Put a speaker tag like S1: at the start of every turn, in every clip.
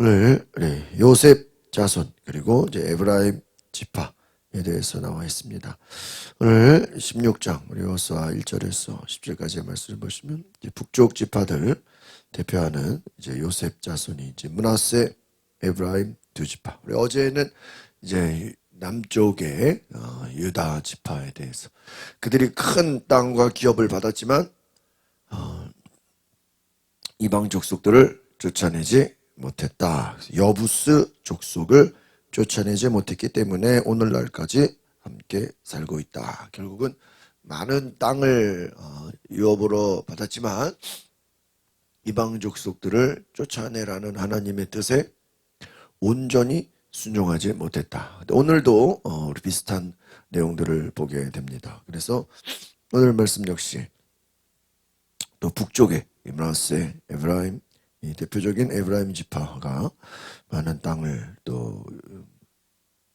S1: 오늘 우리 요셉 자손 그리고 이제 에브라임 지파에 대해서 나와 있습니다. 오늘 16장 우리 여호수아 1절에서 10절까지의 말씀을 보시면 북쪽 지파들 대표하는 이제 요셉 자손이 이제 문하세, 에브라임 두 지파. 우리 어제는 이제 남쪽의 어, 유다 지파에 대해서 그들이 큰 땅과 기업을 받았지만 어, 이방 족속들을 쫓아내지 못했다. 여부스 족속을 쫓아내지 못했기 때문에 오늘날까지 함께 살고 있다. 결국은 많은 땅을 어, 유업으로 받았지만 이방 족속들을 쫓아내라는 하나님의 뜻에 온전히 순종하지 못했다. 오늘도 어, 우리 비슷한 내용들을 보게 됩니다. 그래서 오늘 말씀 역시 또 북쪽에 이브라스, 에브라임, 이 대표적인 에브라임 지파가 많은 땅을 또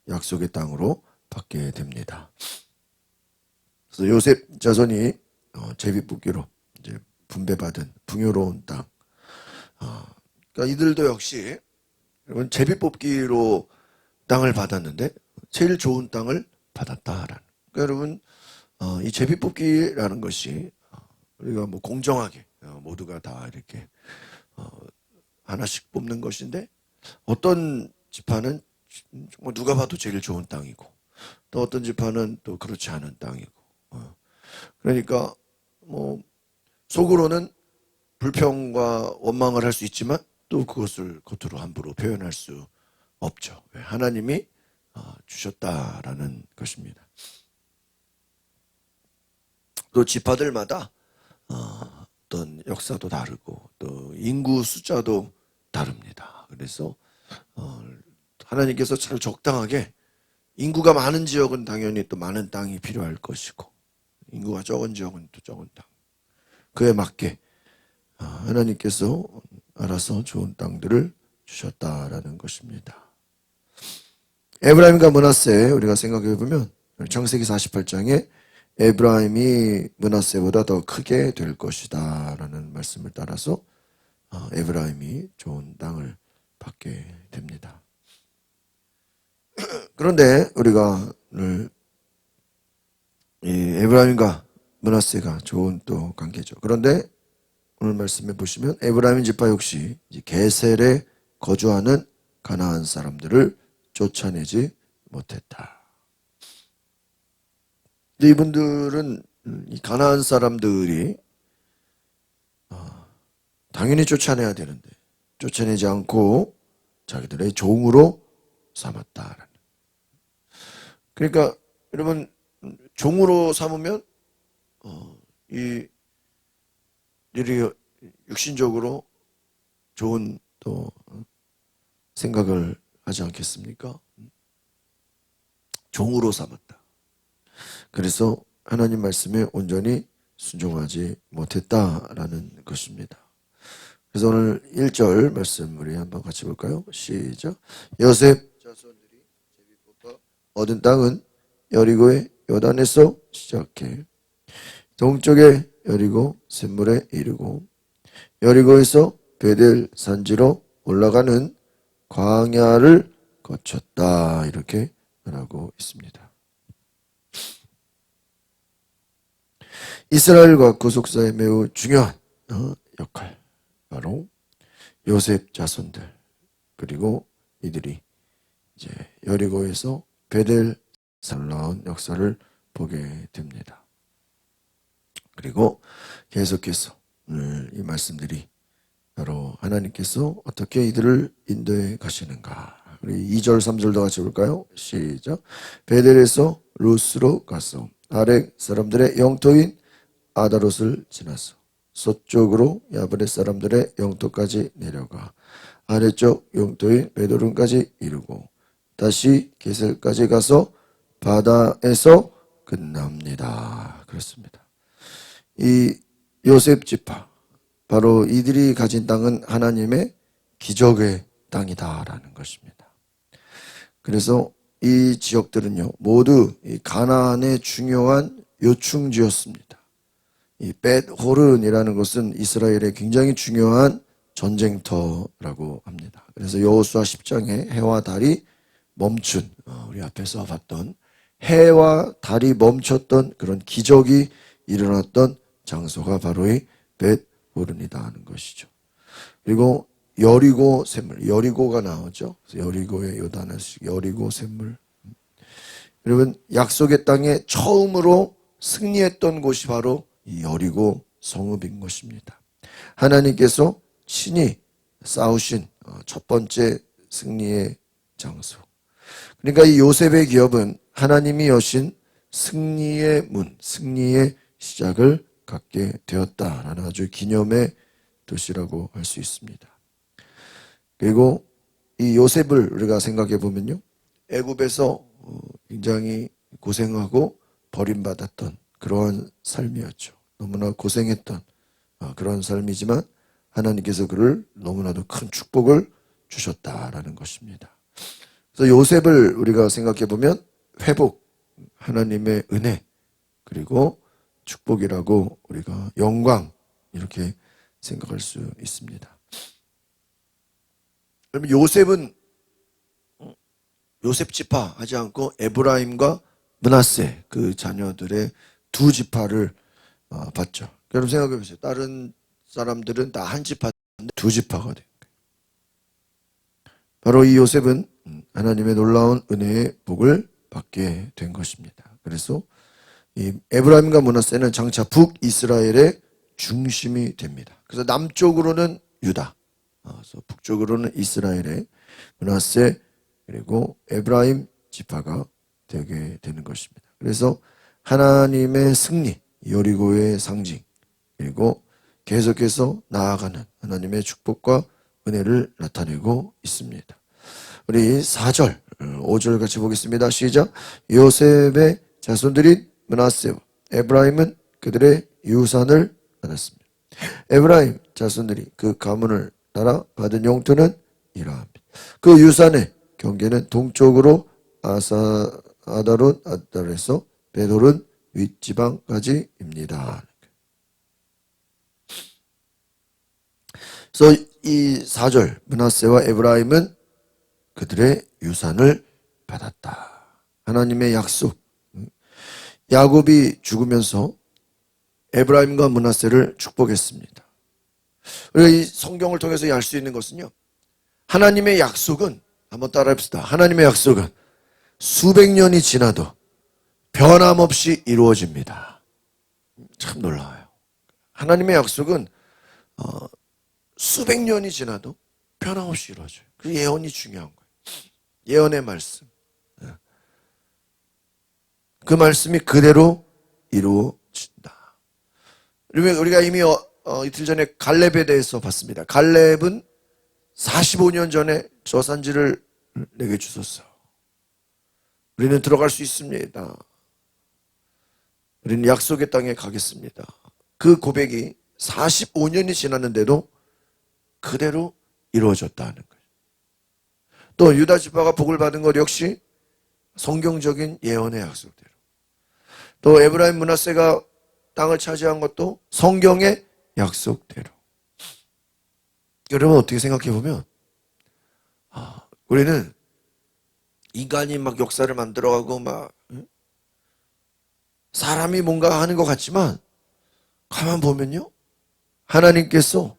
S1: 약속의 땅으로 받게 됩니다. 그래서 요셉 자손이 어, 제비뽑기로 이제 분배받은 풍요로운 땅. 어, 그러니까 이들도 역시 여러분 제비뽑기로 땅을 받았는데 제일 좋은 땅을 받았다라는. 그러니까 여러분 어, 이 제비뽑기라는 것이 어, 우리가 뭐 공정하게 어, 모두가 다 이렇게 어, 하나씩 뽑는 것인데 어떤 지파는 누가 봐도 제일 좋은 땅이고 또 어떤 지파는 또 그렇지 않은 땅이고 어. 그러니까 뭐 속으로는 불평과 원망을 할 수 있지만 또 그것을 겉으로 함부로 표현할 수 없죠. 왜? 하나님이 어, 주셨다라는 것입니다. 또 지파들마다 어, 어떤 역사도 다르고 또 인구 숫자도 다릅니다. 그래서 어, 하나님께서 잘 적당하게 인구가 많은 지역은 당연히 또 많은 땅이 필요할 것이고 인구가 적은 지역은 또 적은 땅 그에 맞게 어, 하나님께서 알아서 좋은 땅들을 주셨다라는 것입니다. 에브라임과 문하세 우리가 생각해 보면 창세기 48장에 에브라임이 문하세보다 더 크게 될 것이다 라는 말씀을 따라서 어, 에브라임이 좋은 땅을 받게 됩니다. 그런데 우리가 이 에브라임과 문하세가 좋은 또 관계죠. 그런데 오늘 말씀에 보시면 에브라임 지파 역시 게셀에 거주하는 가나안 사람들을 쫓아내지 못했다. 근데 이분들은 이 가나안 사람들이 어, 당연히 쫓아내야 되는데 쫓아내지 않고 자기들의 종으로 삼았다라는. 그러니까 여러분 종으로 삼으면 어, 이 일이 육신적으로 좋은 또 생각을 하지 않겠습니까? 종으로 삼았다. 그래서 하나님 말씀에 온전히 순종하지 못했다라는 것입니다. 그래서 오늘 1절 말씀 우리 한번 같이 볼까요? 시작. 요셉 자손들이 제비 뽑아 얻은 땅은 여리고의 요단에서 시작해 동쪽에 여리고 샘물에 이르고 여리고에서 베델 산지로 올라가는 광야를 거쳤다 이렇게 말하고 있습니다. 이스라엘과 구속사의 매우 중요한 어, 역할 바로 요셉 자손들 그리고 이들이 이제 여리고에서 베델 살라온 역사를 보게 됩니다. 그리고 계속해서 오늘 이 말씀들이 바로 하나님께서 어떻게 이들을 인도해 가시는가. 우리 2절, 3절도 같이 볼까요? 시작. 베델에서 루스로 갔어. 아렉 사람들의 영토인 아다롯을 지나서 서쪽으로 야브렛 사람들의 영토까지 내려가 아래쪽 영토인 베도른까지 이르고 다시 게셀까지 가서 바다에서 끝납니다. 그렇습니다. 이 요셉 지파 바로 이들이 가진 땅은 하나님의 기적의 땅이다라는 것입니다. 그래서 이 지역들은요 모두 이 가나안의 중요한 요충지였습니다. 이 벳호른이라는 것은 이스라엘의 굉장히 중요한 전쟁터라고 합니다. 그래서 여호수아 10장에 해와 달이 멈춘 어, 우리 앞에서 봤던 해와 달이 멈췄던 그런 기적이 일어났던 장소가 바로 이 벳호른이다 하는 것이죠. 그리고 여리고 샘물, 여리고가 나오죠. 여리고의 요단에서 여리고 샘물. 여러분 약속의 땅에 처음으로 승리했던 곳이 바로 이 여리고 성읍인 것입니다. 하나님께서 친히 싸우신 어, 첫 번째 승리의 장소. 그러니까 이 요셉의 기업은 하나님이 여신 승리의 문, 승리의 시작을 갖게 되었다라는 아주 기념의 도시라고 할 수 있습니다. 그리고 이 요셉을 우리가 생각해 보면요. 애굽에서 어, 굉장히 고생하고 버림받았던 그러한 삶이었죠. 너무나 고생했던 어, 그런 삶이지만 하나님께서 그를 너무나도 큰 축복을 주셨다라는 것입니다. 그래서 요셉을 우리가 생각해 보면 회복, 하나님의 은혜, 그리고 축복이라고 우리가 영광 이렇게 생각할 수 있습니다. 그러면 요셉은 요셉 지파 하지 않고 에브라임과 문하세 그 자녀들의 두 지파를 어, 봤죠. 여러분 생각해 보세요. 다른 사람들은 다 한 지파인데 두 지파가 된. 바로 이 요셉은 하나님의 놀라운 은혜의 복을 받게 된 것입니다. 그래서 이 에브라임과 문하세는 장차 북이스라엘의 중심이 됩니다. 그래서 남쪽으로는 유다, 어, 그래서 북쪽으로는 이스라엘의 문하세 그리고 에브라임 지파가 되게 되는 것입니다. 그래서 하나님의 승리, 여리고의 상징, 그리고 계속해서 나아가는 하나님의 축복과 은혜를 나타내고 있습니다. 우리 4절, 5절 같이 보겠습니다. 시작. 요셉의 자손들인 문하세와 에브라임은 그들의 유산을 받았습니다. 에브라임 자손들이 그 가문을 따라 받은 용토는 이러합니다. 그 유산의 경계는 동쪽으로 아사 아다론 아달에서 베돌은 윗지방까지입니다. 그래서 이 4절 문하세와 에브라임은 그들의 유산을 받았다. 하나님의 약속. 야곱이 죽으면서 에브라임과 문하세를 축복했습니다. 우리가 이 성경을 통해서 알 수 있는 것은요. 하나님의 약속은 한번 따라합시다. 하나님의 약속은 수백 년이 지나도 변함없이 이루어집니다. 참 놀라워요. 하나님의 약속은 어, 수백 년이 지나도 변함없이 이루어져요. 그 예언이 중요한 거예요. 예언의 말씀. 네. 그 말씀이 그대로 이루어진다. 우리가 이미 어, 어, 이틀 전에 갈렙에 대해서 봤습니다. 갈렙은 45년 전에 저 산지를 내게 주셨어. 우리는 들어갈 수 있습니다. 우리는 약속의 땅에 가겠습니다. 그 고백이 45년이 지났는데도 그대로 이루어졌다는 거예요. 또 유다 지파가 복을 받은 것 역시 성경적인 예언의 약속대로. 또 에브라임 문하세가 땅을 차지한 것도 성경의 약속대로. 여러분 어떻게 생각해 보면 아, 우리는 인간이 막 역사를 만들어가고 막 사람이 뭔가 하는 것 같지만 가만 보면요 하나님께서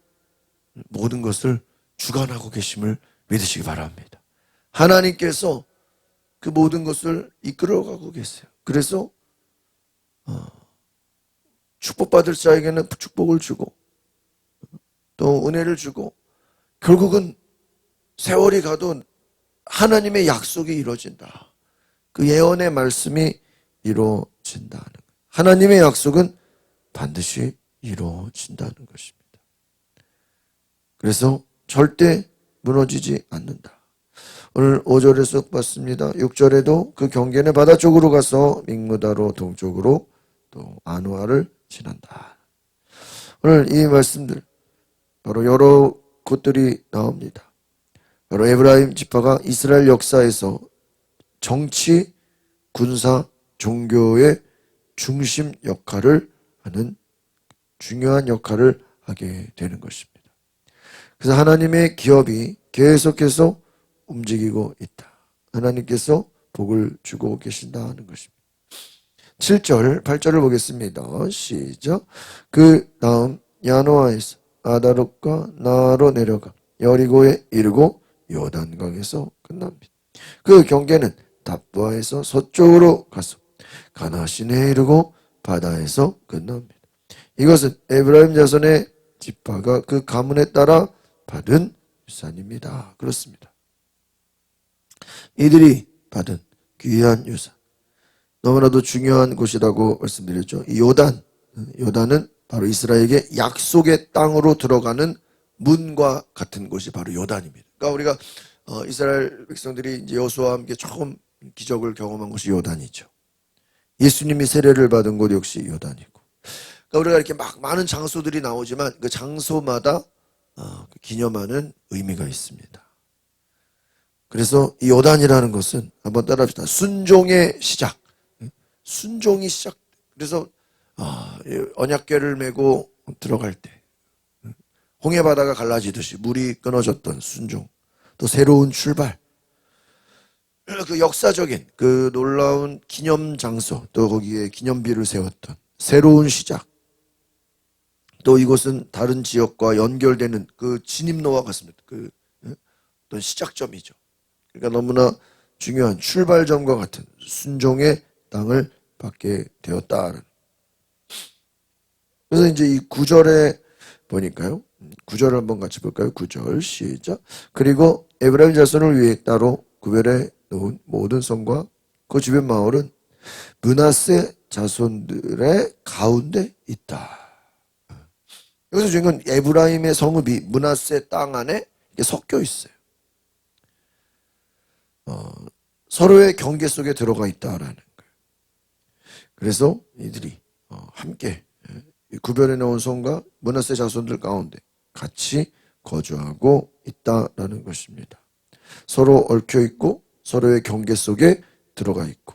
S1: 모든 것을 주관하고 계심을 믿으시기 바랍니다. 하나님께서 그 모든 것을 이끌어가고 계세요. 그래서 어, 축복받을 자에게는 축복을 주고 또 은혜를 주고 결국은 세월이 가도 하나님의 약속이 이루어진다. 그 예언의 말씀이 이루어 진다는 것. 하나님의 약속은 반드시 이루어진다는 것입니다. 그래서 절대 무너지지 않는다. 오늘 5절에서 봤습니다. 6절에도 그 경계는 바다 쪽으로 가서 믹무다로 동쪽으로 또 아누아를 지난다. 오늘 이 말씀들 바로 여러 곳들이 나옵니다. 바로 에브라임 지파가 이스라엘 역사에서 정치, 군사, 종교의 중심 역할을 하는 중요한 역할을 하게 되는 것입니다. 그래서 하나님의 기업이 계속해서 움직이고 있다. 하나님께서 복을 주고 계신다는 것입니다. 7절, 8절을 보겠습니다. 시작. 그 다음 야노아에서 아다롯과 나로 내려가 여리고에 이르고 요단강에서 끝납니다. 그 경계는 답부아에서 서쪽으로 가서 가나시네에 이르고 바다에서 끝납니다. 이것은 에브라임 자손의 지파가 그 가문에 따라 받은 유산입니다. 그렇습니다. 이들이 받은 귀한 유산. 너무나도 중요한 곳이라고 말씀드렸죠. 이 요단, 요단은 바로 이스라엘에게 약속의 땅으로 들어가는 문과 같은 곳이 바로 요단입니다. 그러니까 우리가 어, 이스라엘 백성들이 이제 여수와 함께 처음 기적을 경험한 곳이 요단이죠. 예수님이 세례를 받은 곳 역시 요단이고. 그러니까 우리가 이렇게 막 많은 장소들이 나오지만 그 장소마다 어, 기념하는 의미가 있습니다. 그래서 이 요단이라는 것은 한번 따라합시다. 순종의 시작. 순종이 시작. 그래서 아, 언약궤를 메고 들어갈 때 홍해 바다가 갈라지듯이 물이 끊어졌던 순종. 또 새로운 출발. 그 역사적인 그 놀라운 기념 장소 또 거기에 기념비를 세웠던 새로운 시작. 또 이곳은 다른 지역과 연결되는 그 진입로와 같습니다. 그 어떤 시작점이죠. 그러니까 너무나 중요한 출발점과 같은 순종의 땅을 받게 되었다는. 그래서 이제 이 구절에 보니까요. 구절 한번 같이 볼까요? 구절 시작. 그리고 에브라임 자손을 위해 따로 구별해 모든 성과 그 주변 마을은 문하세 자손들의 가운데 있다. 여기서 중요한 건 에브라임의 성읍이 문하세 땅 안에 섞여 있어요. 어, 서로의 경계 속에 들어가 있다라는 거예요. 그래서 이들이 어, 함께 예, 구별해 놓은 성과 문하세 자손들 가운데 같이 거주하고 있다라는 것입니다. 서로 얽혀 있고 서로의 경계 속에 들어가 있고.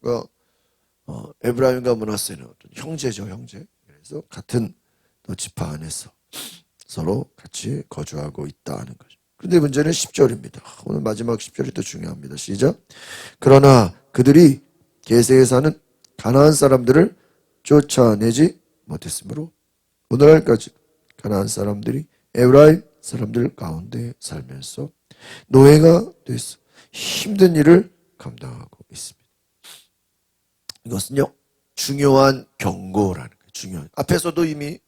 S1: 그러니까 어, 에브라임과 문하세는 어떤 형제죠, 형제. 그래서 같은 지파 안에서 서로 같이 거주하고 있다는 거죠. 그런데 문제는 10절입니다. 오늘 마지막 10절이 더 중요합니다. 시작. 그러나 그들이 게세에 사는 가나안 사람들을 쫓아내지 못했으므로 오늘날까지 가나안 사람들이 에브라임 사람들 가운데 살면서 노예가 돼서 힘든 일을 감당하고 있습니다. 이것은요 중요한 경고라는 거예요. 중요한 앞에서도 이미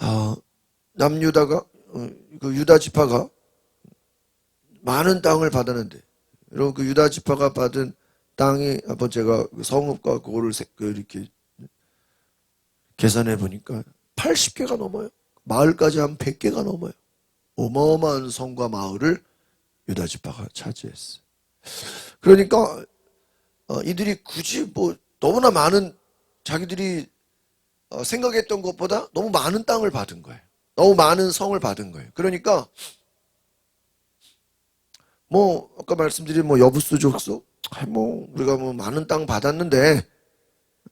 S1: 어, 남유다가 어, 그 유다 지파가 많은 땅을 받았는데 여러분 그 유다 지파가 받은 땅이 한번 제가 그 성읍과 그거를 그 이렇게 계산해 보니까 80개가 넘어요. 마을까지 한 100개가 넘어요. 어마어마한 성과 마을을 유다 지파가 차지했어요. 그러니까 어, 이들이 굳이 뭐 너무나 많은 자기들이 어, 생각했던 것보다 너무 많은 땅을 받은 거예요. 너무 많은 성을 받은 거예요. 그러니까 뭐 아까 말씀드린 뭐 여부수 족속 뭐 우리가 뭐 많은 땅 받았는데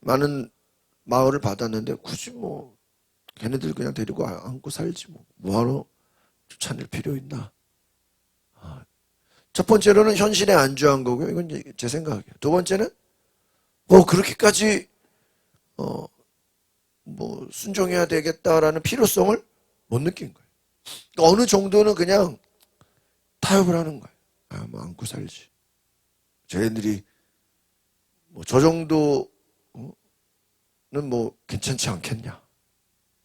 S1: 많은 마을을 받았는데 굳이 뭐 걔네들 그냥 데리고 안고 살지 뭐 뭐하러 쫓아낼 필요 있나? 아, 첫 번째로는 현실에 안주한 거고요. 이건 제 생각이에요. 두 번째는 뭐 그렇게까지 어 뭐 순종해야 되겠다라는 필요성을 못 느낀 거예요. 그러니까 어느 정도는 그냥 타협을 하는 거예요. 아, 뭐 안고 살지. 쟤네들이 뭐 저 정도는 뭐 괜찮지 않겠냐.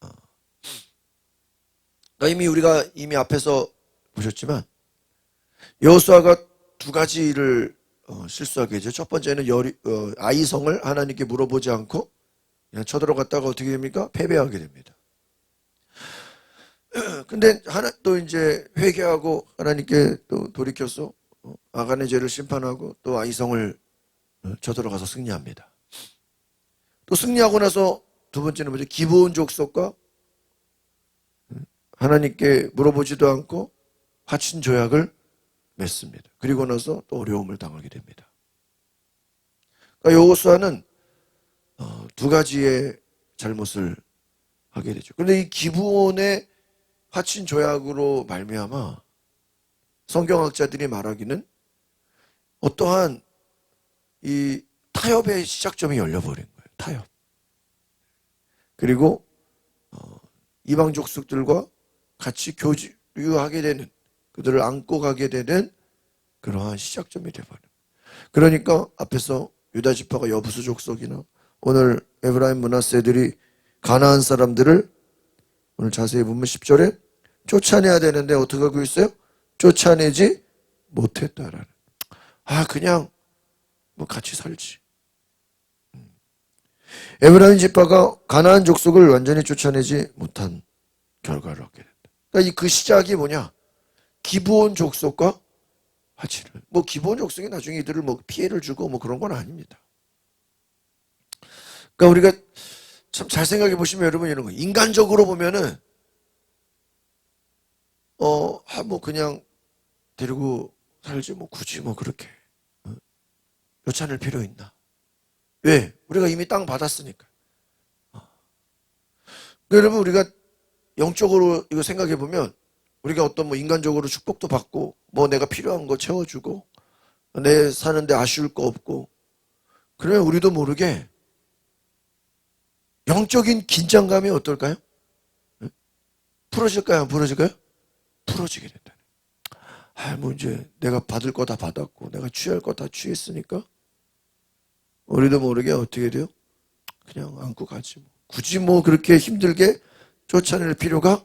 S1: 어. 그러니까 이미 우리가 이미 앞에서 보셨지만 여호수아가 두 가지를 어, 실수하게 되죠. 첫 번째는 여리, 어, 아이성을 하나님께 물어보지 않고 그냥 쳐들어갔다가 어떻게 됩니까? 패배하게 됩니다. 근데 하나 또 이제 회개하고 하나님께 또 돌이켜서 어, 아간의 죄를 심판하고 또 아이성을 어, 쳐들어가서 승리합니다. 또 승리하고 나서 두 번째는 뭐죠? 기본 족속과 하나님께 물어보지도 않고 화친 조약을 맺습니다. 그리고 나서 또 어려움을 당하게 됩니다. 그러니까 여호수아는 어, 두 가지의 잘못을 하게 되죠. 그런데 이 기부원의 화친 조약으로 말미암아 성경학자들이 말하기는 어떠한 이 타협의 시작점이 열려버린 거예요. 타협. 그리고 어, 이방 족속들과 같이 교류하게 되는 그들을 안고 가게 되는 그러한 시작점이 되버려. 그러니까 앞에서 유다 지파가 여부수 족속이나 오늘 에브라임 문하세들이 가나안 사람들을 오늘 자세히 보면 10절에 쫓아내야 되는데 어떻게 하고 있어요? 쫓아내지 못했다라는. 아 그냥 뭐 같이 살지. 음. 에브라임 지파가 가나안 족속을 완전히 쫓아내지 못한 결과를 얻게 된다. 그러니까 이그 시작이 뭐냐? 기브온 족속과 화치를. 뭐 기브온 족속이 나중에 이들을 뭐 피해를 주고 뭐 그런 건 아닙니다. 그러니까 우리가 참 잘 생각해 보시면 여러분 이런 거 인간적으로 보면은 어, 아, 뭐 그냥 데리고 살지 뭐 굳이 뭐 그렇게 어? 여찬을 필요 있나? 왜? 우리가 이미 땅 받았으니까. 어. 그러니까 여러분 우리가 영적으로 이거 생각해 보면 우리가 어떤 뭐 인간적으로 축복도 받고 뭐 내가 필요한 거 채워주고 내 사는데 아쉬울 거 없고 그러면 우리도 모르게 영적인 긴장감이 어떨까요? 응? 풀어질까요? 안 풀어질까요? 풀어지게 된다. 아, 뭐 이제 내가 받을 거 다 받았고 내가 취할 거 다 취했으니까 우리도 모르게 어떻게 돼요? 그냥 안고 가지 뭐. 굳이 뭐 그렇게 힘들게 쫓아낼 필요가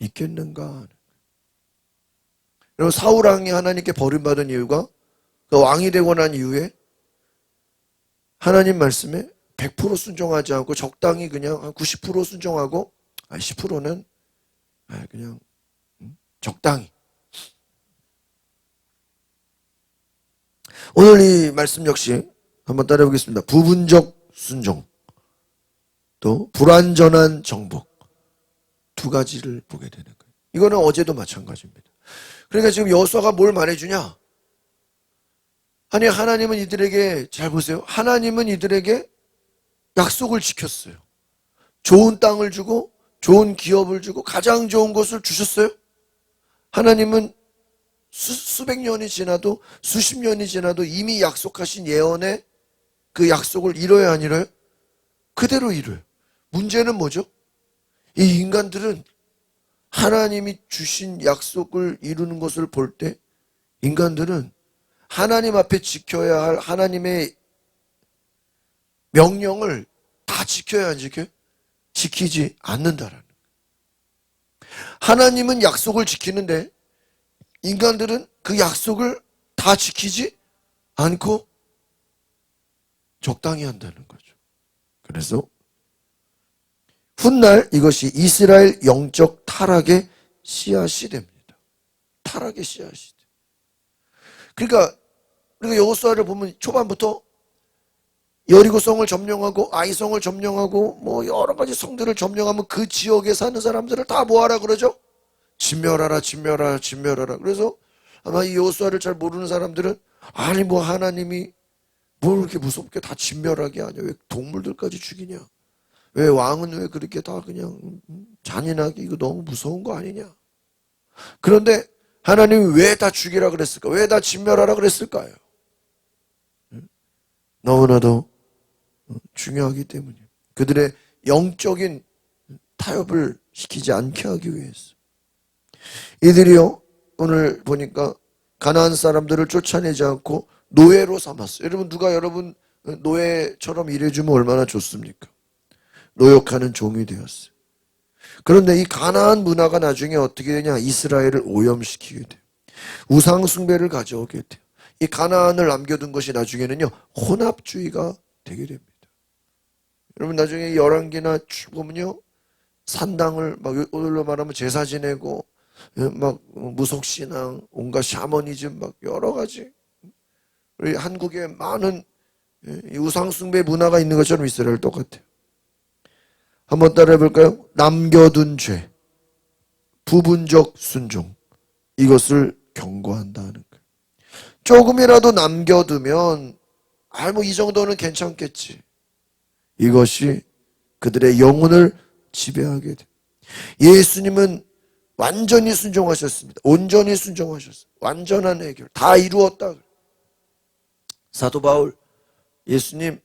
S1: 있겠는가? 여러분 사울 왕이 하나님께 버림받은 이유가 그 왕이 되고 난 이후에 하나님 말씀에 100% 순종하지 않고 적당히 그냥 한 90% 순종하고 10%는 그냥 음, 적당히 오늘 이 말씀 역시 한번 따라해보겠습니다. 부분적 순종 또 불완전한 정복 두 가지를 보게 되는 거예요. 이거는 어제도 마찬가지입니다. 그러니까 지금 여호수아가 뭘 말해주냐? 아니 하나님은 이들에게 잘 보세요. 하나님은 이들에게 약속을 지켰어요. 좋은 땅을 주고 좋은 기업을 주고 가장 좋은 것을 주셨어요. 하나님은 수, 수백 년이 지나도 수십 년이 지나도 이미 약속하신 예언의 그 약속을 이뤄야 안 이뤄요? 그대로 이뤄요. 문제는 뭐죠? 이 인간들은 하나님이 주신 약속을 이루는 것을 볼 때 인간들은 하나님 앞에 지켜야 할 하나님의 명령을 다 지켜야 안 지켜요? 지키지 않는다라는 하나님은 약속을 지키는데 인간들은 그 약속을 다 지키지 않고 적당히 한다는 거죠. 그래서 훗날 이것이 이스라엘 영적 타락의 씨앗이 됩니다. 타락의 씨앗이 돼. 그러니까 우리가 여호수아를 보면 초반부터 여리고성을 점령하고 아이성을 점령하고 뭐 여러 가지 성들을 점령하면 그 지역에 사는 사람들을 다 뭐하라 그러죠? 진멸하라 진멸하라 진멸하라 그래서 아마 이 여호수아를 잘 모르는 사람들은 아니 뭐 하나님이 뭘 이렇게 무섭게 다 진멸하게 하냐 왜 동물들까지 죽이냐 왜 왕은 왜 그렇게 다 그냥 잔인하게 이거 너무 무서운 거 아니냐 그런데 하나님이 왜 다 죽이라 그랬을까 왜 다 진멸하라 그랬을까요 너무나도 중요하기 때문이에요. 그들의 영적인 타협을 시키지 않게 하기 위해서. 이들이요, 오늘 보니까 가나안 사람들을 쫓아내지 않고 노예로 삼았어요. 여러분, 누가 여러분 노예처럼 일해주면 얼마나 좋습니까? 노역하는 종이 되었어요. 그런데 이 가나안 문화가 나중에 어떻게 되냐? 이스라엘을 오염시키게 돼요. 우상 숭배를 가져오게 돼요. 이 가나안을 남겨둔 것이 나중에는요, 혼합주의가 되게 됩니다. 여러분 나중에 열왕기나 보면요 산당을 막 오늘로 말하면 제사 지내고 예, 막 무속신앙 온갖 샤머니즘 막 여러 가지 우리 한국에 많은 예, 우상숭배 문화가 있는 것처럼 이스라엘 똑같아요. 한번 따라해 볼까요? 남겨둔 죄, 부분적 순종 이것을 경고한다는 거예요. 조금이라도 남겨두면 아 뭐 이 정도는 괜찮겠지. 이것이 그들의 영혼을 지배하게 돼. 예수님은 완전히 순종하셨습니다. 온전히 순종하셨어요. 완전한 해결. 다 이루었다. 사도 바울, 예수님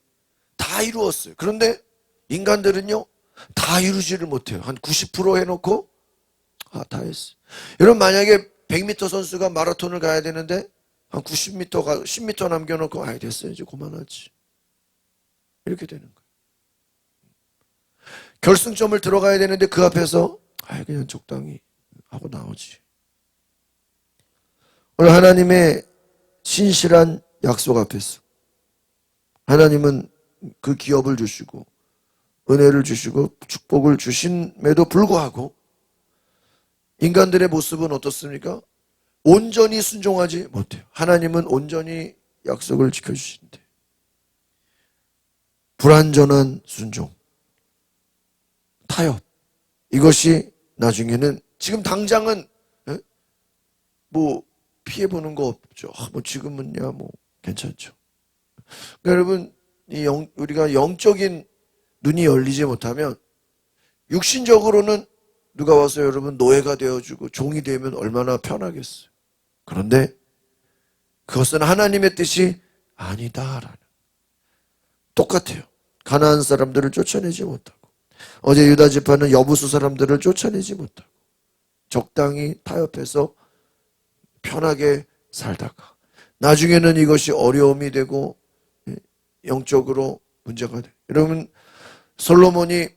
S1: 다 이루었어요. 그런데 인간들은요, 다 이루지를 못해요. 한 90% 해놓고, 아, 다 했어요. 여러분, 만약에 100m 선수가 마라톤을 가야 되는데, 한 90m 가, 10m 남겨놓고, 아, 됐어요. 이제 그만하지. 이렇게 되는 거예요. 결승점을 들어가야 되는데 그 앞에서 아 그냥 적당히 하고 나오지. 오늘 하나님의 신실한 약속 앞에서 하나님은 그 기업을 주시고 은혜를 주시고 축복을 주심에도 불구하고 인간들의 모습은 어떻습니까? 온전히 순종하지 못해요. 하나님은 온전히 약속을 지켜주신대. 불완전한 순종. 타협. 이것이 나중에는 지금 당장은 예? 뭐 피해 보는 거 없죠. 아, 뭐 지금은야 뭐 괜찮죠. 그러니까 여러분 이 영, 우리가 영적인 눈이 열리지 못하면 육신적으로는 누가 와서 여러분 노예가 되어주고 종이 되면 얼마나 편하겠어요. 그런데 그것은 하나님의 뜻이 아니다라는 똑같아요. 가나안 사람들을 쫓아내지 못하고 어제 유다 지파는 여부수 사람들을 쫓아내지 못하고 적당히 타협해서 편하게 살다가 나중에는 이것이 어려움이 되고 예, 영적으로 문제가 돼. 여러분 솔로몬이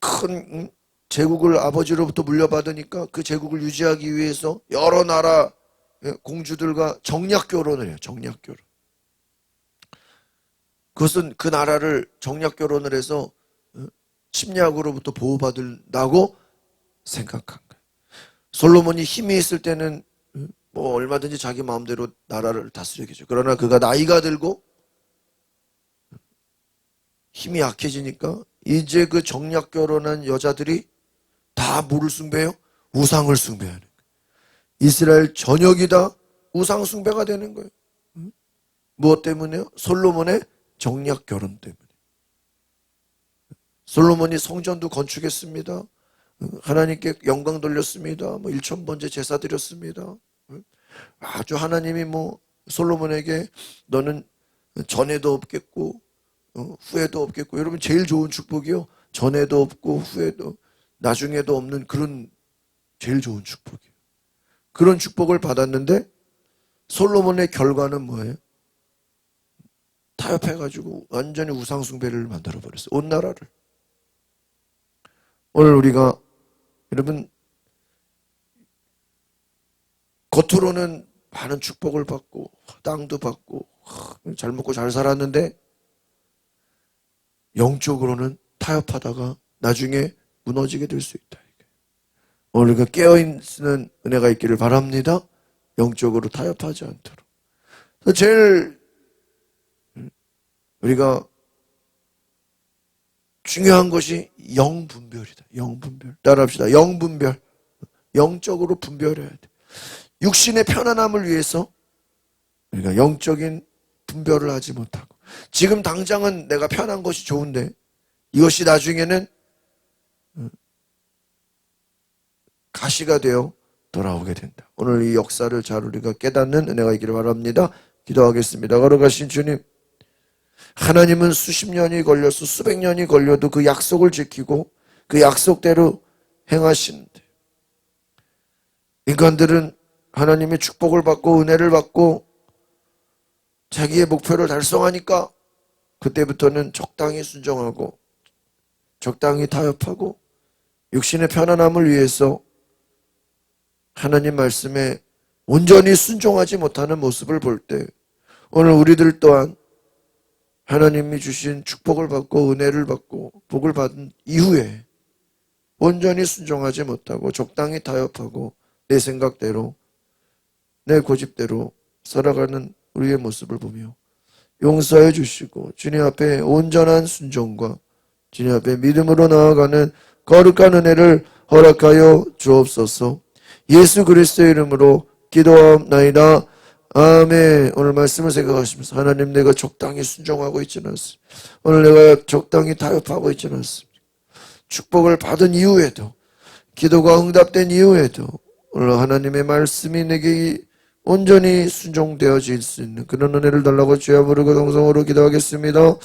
S1: 큰 음, 제국을 아버지로부터 물려받으니까 그 제국을 유지하기 위해서 여러 나라 예, 공주들과 정략 결혼을 해요. 정략 결혼. 그것은 그 나라를 정략 결혼을 해서 어, 침략으로부터 보호받는다고 생각한 거예요. 솔로몬이 힘이 있을 때는 어, 뭐 얼마든지 자기 마음대로 나라를 다스리겠죠. 그러나 그가 나이가 들고 힘이 약해지니까 이제 그 정략 결혼한 여자들이 다 뭐를 숭배해요? 우상을 숭배하는 거예요. 이스라엘 전역이 다 우상 숭배가 되는 거예요. 응? 무엇 때문에요? 솔로몬의 정략 결혼 때문에. 솔로몬이 성전도 건축했습니다. 하나님께 영광 돌렸습니다. 뭐 1천번째 제사 드렸습니다. 아주 하나님이 뭐 솔로몬에게 너는 전에도 없겠고 어, 후에도 없겠고 여러분 제일 좋은 축복이요. 전에도 없고 후에도 나중에도 없는 그런 제일 좋은 축복이에요. 그런 축복을 받았는데 솔로몬의 결과는 뭐예요? 타협해가지고 완전히 우상숭배를 만들어버렸어요. 온 나라를. 오늘 우리가 여러분 겉으로는 많은 축복을 받고 땅도 받고 잘 먹고 잘 살았는데 영적으로는 타협하다가 나중에 무너지게 될 수 있다. 오늘 우리가 깨어있는 은혜가 있기를 바랍니다. 영적으로 타협하지 않도록. 제일 우리가 중요한 것이 영분별이다. 영분별. 따라합시다. 영분별. 영적으로 분별해야 돼. 육신의 편안함을 위해서 우리가 영적인 분별을 하지 못하고 지금 당장은 내가 편한 것이 좋은데 이것이 나중에는 가시가 되어 돌아오게 된다. 오늘 이 역사를 잘 우리가 깨닫는 은혜가 있기를 바랍니다. 기도하겠습니다. 걸어가신 주님, 하나님은 수십 년이 걸려서 수백 년이 걸려도 그 약속을 지키고 그 약속대로 행하시는데 인간들은 하나님의 축복을 받고 은혜를 받고 자기의 목표를 달성하니까 그때부터는 적당히 순종하고 적당히 타협하고 육신의 편안함을 위해서 하나님 말씀에 온전히 순종하지 못하는 모습을 볼 때 오늘 우리들 또한 하나님이 주신 축복을 받고 은혜를 받고 복을 받은 이후에 온전히 순종하지 못하고 적당히 타협하고 내 생각대로 내 고집대로 살아가는 우리의 모습을 보며 용서해 주시고 주님 앞에 온전한 순종과 주님 앞에 믿음으로 나아가는 거룩한 은혜를 허락하여 주옵소서. 예수 그리스도의 이름으로 기도하옵나이다. 아멘. 오늘 말씀을 생각하시면서 하나님 내가 적당히 순종하고 있지는 않습니다. 오늘 내가 적당히 타협하고 있지는 않습니다. 축복을 받은 이후에도 기도가 응답된 이후에도 오늘 하나님의 말씀이 내게 온전히 순종되어질 수 있는 그런 은혜를 달라고 주여 부르고 동성으로 기도하겠습니다.